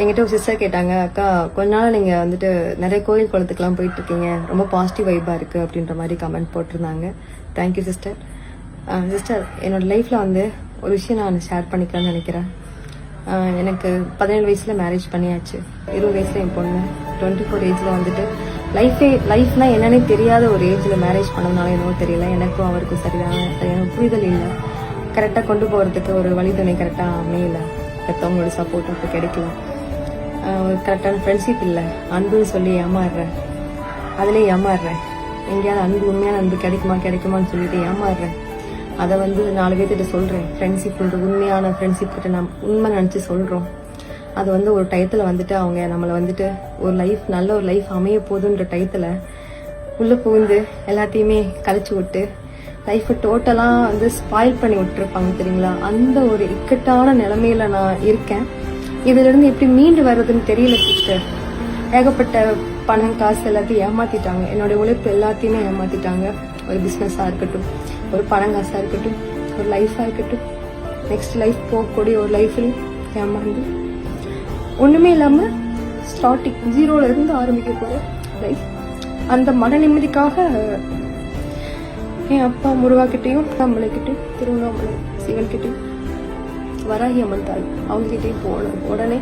என்கிட்ட ஒரு சிஸ்டர் கேட்டாங்க அக்கா கொஞ்ச நாள் நீங்கள் வந்துட்டு நிறைய கோயில் குளத்துக்குலாம் போயிட்டு இருக்கீங்க ரொம்ப பாசிட்டிவ் வைப்பாக இருக்குது அப்படின்ற மாதிரி கமெண்ட் போட்டிருந்தாங்க. தேங்க்யூ சிஸ்டர் சிஸ்டர் என்னோட லைஃப்பில் வந்து ஒரு விஷயம் நான் ஷேர் பண்ணிக்கலாம்னு நினைக்கிறேன். எனக்கு பதினேழு வயசில் மேரேஜ் பண்ணியாச்சு. இருபது வயசில் என் பொண்ணு டுவெண்ட்டி ஃபோர் ஏஜில் வந்துட்டு லைஃபே லைஃப்னா என்னன்னே தெரியாத ஒரு ஏஜில் மேரேஜ் பண்ணதுனால என்னவோ தெரியல. எனக்கும் அவருக்கும் சரியான சரியான புரிதல் இல்லை. கரெக்டாக கொண்டு போகிறதுக்கு ஒரு வழித்துணை கரெக்டாக அமையல. பெற்றவங்களோட சப்போர்ட் அப்போ கிடைக்கல. கரெக்டான ஃப்ரெண்ட்ஷிப் இல்லை. அன்புன்னு சொல்லி ஏமாறுறேன். அதிலே ஏமாறுறேன். எங்கேயாவது அன்பு உண்மையான அன்பு கிடைக்குமா கிடைக்குமான்னு சொல்லிட்டு ஏமாறுறேன். அதை வந்து நாலு பேர்த்திட்ட சொல்கிறேன் ஃப்ரெண்ட்ஷிப்ன்ற உண்மையான ஃப்ரெண்ட்ஷிப் கிட்ட நான் உண்மை நினச்சி சொல்கிறோம் அது வந்து ஒரு டயத்தில் வந்துட்டு அவங்க நம்மளை வந்துட்டு ஒரு லைஃப் நல்ல ஒரு லைஃப் அமைய போதுன்ற டயத்தில் உள்ளே புகுந்து எல்லாத்தையுமே கழிச்சு விட்டு லைஃப்பை டோட்டலாக வந்து ஸ்பாயில் பண்ணி விட்டுருப்பாங்க தெரியுங்களா? அந்த ஒரு இக்கட்டான நிலமையில நான் இருக்கேன். இதிலிருந்து எப்படி மீண்டு வர்றதுன்னு தெரியல சிஸ்டர் ஏகப்பட்ட பணம் காசு எல்லாத்தையும் ஏமாத்திட்டாங்க. என்னோட உழைப்பு எல்லாத்தையுமே ஏமாத்திட்டாங்க. ஒரு பிஸ்னஸாக இருக்கட்டும் ஒரு பணம் காசாக இருக்கட்டும் ஒரு லைஃபாக இருக்கட்டும். நெக்ஸ்ட் லைஃப் போகக்கூடிய ஒரு லைஃப்பில் ஏமாந்து. ஒன்றுமே இல்லாமல் ஸ்டார்டிங் ஜீரோல இருந்து ஆரம்பிக்க போகிற லைஃப் அந்த மன நிம்மதிக்காக என் அப்பா முருகாக்கிட்டையும் நம்மளைக்கிட்டையும் திருவண்ணாமலை சிவன்கிட்டையும் வராகி அம்மன் தாய் அவங்ககிட்டயும் போனேன். உடனே